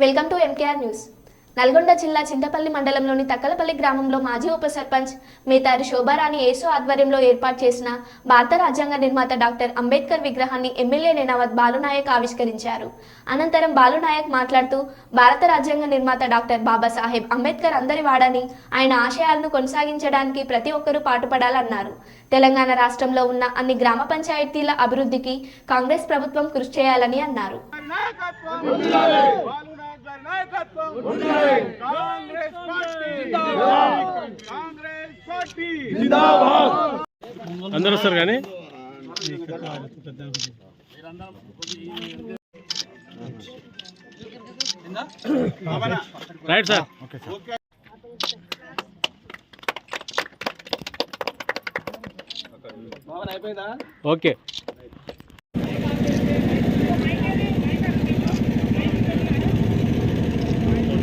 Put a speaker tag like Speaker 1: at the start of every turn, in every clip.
Speaker 1: Welcome to MKR news Nalgonda జిల్లా చింతపల్లి మండలంలోని తక్కలపల్లి గ్రామంలో మాజీ ఉప సర్పంచ్ మేతారి శోభారాణి యేసు ఆధ్వర్యంలో ఏర్పాటు చేసిన భారత రాజ్యాంగ నిర్మాత డాక్టర్ అంబేద్కర్ విగ్రహాన్ని ఎమ్మెల్యే నేనావత్ బాలునాయక్ ఆవిష్కరించారు. అనంతరం బాలునాయక్ మాట్లాడుతూ భారత రాజ్యాంగ నిర్మాత డాక్టర్ బాబాసాహెబ్ అంబేద్కర్ అందరి వాడని ఆయన ఆశయాలను కొనసాగించడానికి ప్రతి ఒక్కరూ పాటుపడాలన్నారు. తెలంగాణ రాష్ట్రంలో ఉన్న అన్ని గ్రామ పంచాయతీల అభివృద్ధికి కాంగ్రెస్ ప్రభుత్వం కృషి చేయాలని అన్నారు.
Speaker 2: నాయకత్వం బాలునాథ్ గారి నాయకత్వం కాంగ్రెస్ పార్టీ కాంగ్రెస్ పార్టీ
Speaker 3: అందరూ వస్తారు కానీ? రైట్ సార్ ఓకే
Speaker 4: అన్న నచ్చిందా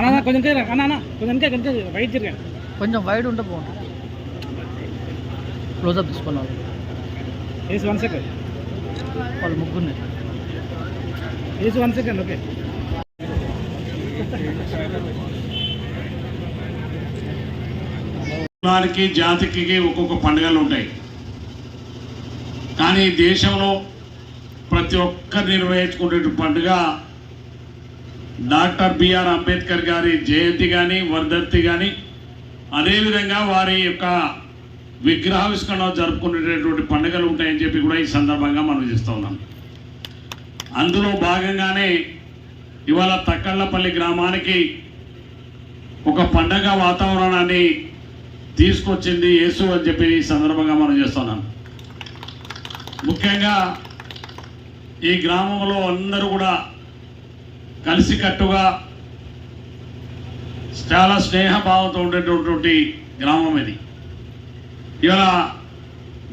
Speaker 4: అన్న కొంచెం కదా అన్న అన్న కొంచెం ఇంకా కొంచెం వైట్
Speaker 5: కొంచెం వైడ్ ఉంటే బాగుంటుంది. క్లోజప్ తీసుకున్నాం
Speaker 4: ఏసి వన్ సెకండ్
Speaker 5: వాళ్ళు ముగ్గురిని.
Speaker 4: ఏసి వన్ సెకండ్ ఓకే
Speaker 6: కులానికి జాతికి ఒక్కొక్క పండుగలు ఉంటాయి. కానీ దేశంలో ప్రతి ఒక్కరు నిర్వహించుకునే పండుగ డాక్టర్ బిఆర్ అంబేద్కర్ గారి జయంతి కానీ వర్ధంతి కానీ అదేవిధంగా వారి యొక్క విగ్రహావిష్కరణ జరుపుకునేటటువంటి పండుగలు ఉంటాయని చెప్పి కూడా ఈ సందర్భంగా మనం చేస్తూ ఉన్నాం. అందులో భాగంగానే ఇవాళ తక్కళ్ళపల్లి గ్రామానికి ఒక పండగ వాతావరణాన్ని తీసుకొచ్చింది యేసు అని చెప్పి ఈ సందర్భంగా మనం చేస్తున్నాం ముఖ్యంగా ఈ గ్రామంలో అందరూ కూడా కలిసికట్టుగా చాలా స్నేహభావంతో ఉండేటటువంటి గ్రామం ఇది. ఇవాళ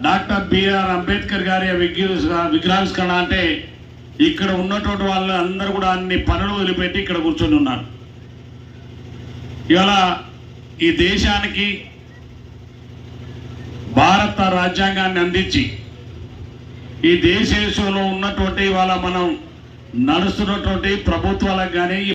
Speaker 6: డాక్టర్ బిఆర్ అంబేద్కర్ గారి విగ్రహ విగ్రహావిష్కరణ అంటే ఇక్కడ ఉన్నటువంటి వాళ్ళు అందరూ కూడా అన్ని పనులు వదిలిపెట్టి ఇక్కడ కూర్చొని ఉన్నారు. ఇవాళ ఈ దేశానికి భారత రాజ్యాంగాన్ని అందించి ఈ దేశంలో ఉన్నటువంటి ఇవాళ మనం నడుస్తున్నటువంటి ప్రభుత్వాలకు కానీ ఈ